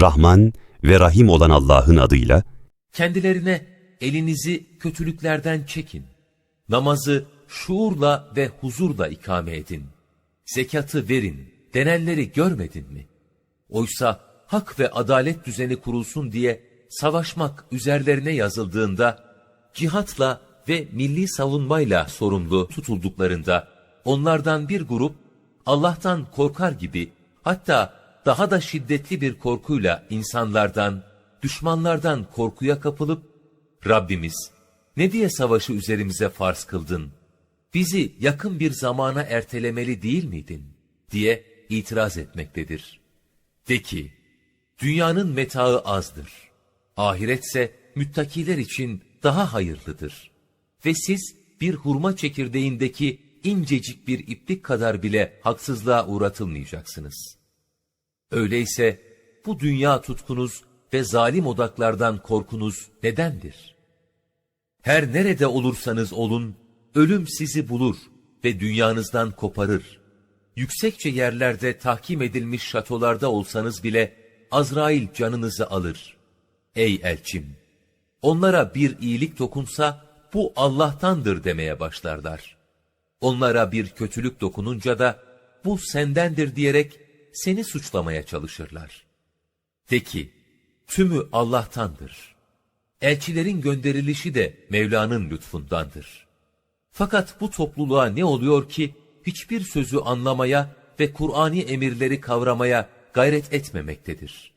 Rahman ve Rahim olan Allah'ın adıyla, Kendilerine elinizi kötülüklerden çekin. Namazı şuurla ve huzurla ikame edin. Zekatı verin denenleri görmedin mi? Oysa hak ve adalet düzeni kurulsun diye savaşmak üzerlerine yazıldığında, cihatla ve milli savunmayla sorumlu tutulduklarında, onlardan bir grup Allah'tan korkar gibi, hatta daha da şiddetli bir korkuyla insanlardan, düşmanlardan korkuya kapılıp, Rabbimiz, ne diye savaşı üzerimize farz kıldın? Bizi yakın bir zamana ertelemeli değil miydin? diye itiraz etmektedir. De ki, dünyanın metaı azdır. Ahiretse müttakiler için daha hayırlıdır. Ve siz bir hurma çekirdeğindeki incecik bir iplik kadar bile haksızlığa uğratılmayacaksınız. Öyleyse bu dünya tutkunuz ve zalim odaklardan korkunuz nedendir? Her nerede olursanız olun, ölüm sizi bulur ve dünyanızdan koparır. Yüksekçe yerlerde tahkim edilmiş şatolarda olsanız bile Azrail canınızı alır. Ey elçim! Onlara bir iyilik dokunsa bu Allah'tandır demeye başlarlar. Onlara bir kötülük dokununca da bu sendendir diyerek seni suçlamaya çalışırlar. De ki, tümü Allah'tandır. Elçilerin gönderilişi de Mevla'nın lütfundandır. Fakat bu topluluğa ne oluyor ki hiçbir sözü anlamaya ve Kur'ani emirleri kavramaya gayret etmemektedir.